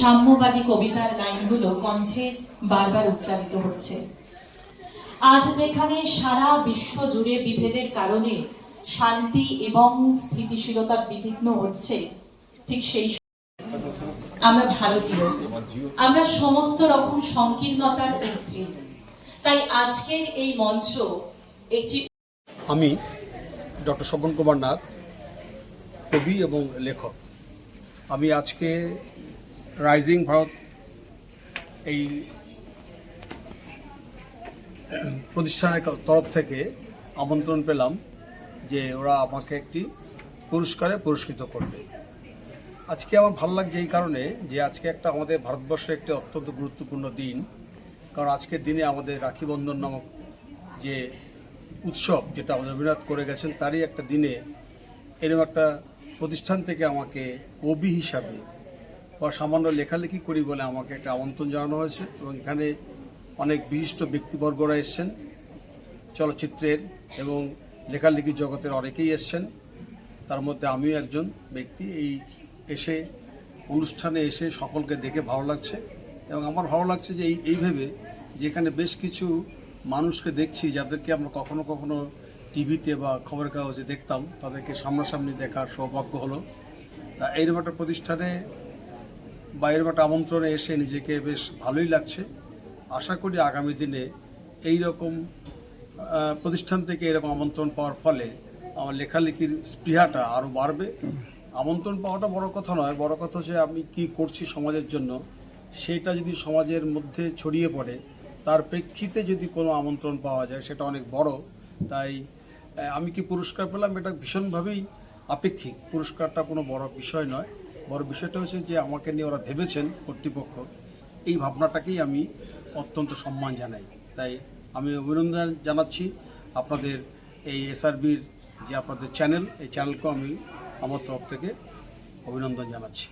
সাম্যবাদী কবিতার লাইনগুলো কণ্ঠে বারবার উচ্চারিত হচ্ছে। আজ যেখানে সারা বিশ্ব জুড়ে বিভেদের কারণে শান্তি এবং স্থিতিশীলতা বিঘ্ন হচ্ছে, ঠিক সেই আমরা ভারতীয়। আমরা সমস্ত রকম সংকীর্ণতার ঊর্ধ্বে। তাই আজকের এই মঞ্চ একটি আমি ডক্টর স্বপন কুমার নাথ কবি এবং লেখক। আমি আজকে রাইজিং ভারত এই প্রতিষ্ঠানের তরফ থেকে আমন্ত্রণ পেলাম যে ওরা আমাকে একটি পুরস্কারে পুরস্কৃত করবে। আজকে আমার ভালো লাগছে এই কারণে যে আজকে একটা আমাদের ভারতবর্ষের একটি অত্যন্ত গুরুত্বপূর্ণ দিন। কারণ আজকের দিনে আমাদের রাখি বন্ধন নামক যে উৎসব যেটা আমাদের রবীন্দ্রনাথ করে গেছেন, তারই একটা দিনে এরকম একটা প্রতিষ্ঠান থেকে আমাকে কবি হিসাবে বা সামান্য লেখালেখি করি বলে আমাকে একটা আমন্ত্রণ জানানো হয়েছে এবং এখানে অনেক বিশিষ্ট ব্যক্তিবর্গরা এসছেন, চলচ্চিত্রের এবং লেখালেখি জগতের অনেকেই এসছেন। তার মধ্যে আমিও একজন ব্যক্তি। এই এসে, অনুষ্ঠানে এসে সকলকে দেখে ভালো লাগছে এবং আমার ভালো লাগছে যে এই এইভাবে যেখানে বেশ কিছু মানুষকে দেখছি যাদেরকে আমরা কখনো কখনো টিভিতে বা খবরের কাগজে দেখতাম। তাদেরকে সামনাসামনি দেখার সৌভাগ্য হলো। তা এইরকম একটা প্রতিষ্ঠানে বা এরকম একটা আমন্ত্রণে এসে নিজেকে বেশ ভালোই লাগছে। আশা করি আগামী দিনে এই রকম প্রতিষ্ঠান থেকে এরকম আমন্ত্রণ পাওয়ার ফলে আমার লেখালেখির স্পৃহাটা আরও বাড়বে। আমন্ত্রণ পাওয়াটা বড় কথা নয়, বড় কথা হচ্ছে আমি কি করছি সমাজের জন্য, সেটা যদি সমাজের মধ্যে ছড়িয়ে পড়ে, তার প্রেক্ষিতে যদি কোনো আমন্ত্রণ পাওয়া যায়, সেটা অনেক বড়। তাই আমি কি পুরস্কার পেলাম? এটা ভীষণভাবেই আপেক্ষিক। পুরস্কারটা কোনো বড় বিষয় নয়। বড় বিষয়টা হচ্ছে যে আমাকে নিয়ে ওরা ভেবেছেন কর্তৃপক্ষ। এই ভাবনাটাকেই আমি অত্যন্ত সম্মান জানাই। তাই আমি অভিনন্দন জানাচ্ছি আপনাদের এই এসআরবির যে আপনাদের চ্যানেল এই চ্যানেলকেও আমি আমার তরফ থেকে অভিনন্দন জানাচ্ছি।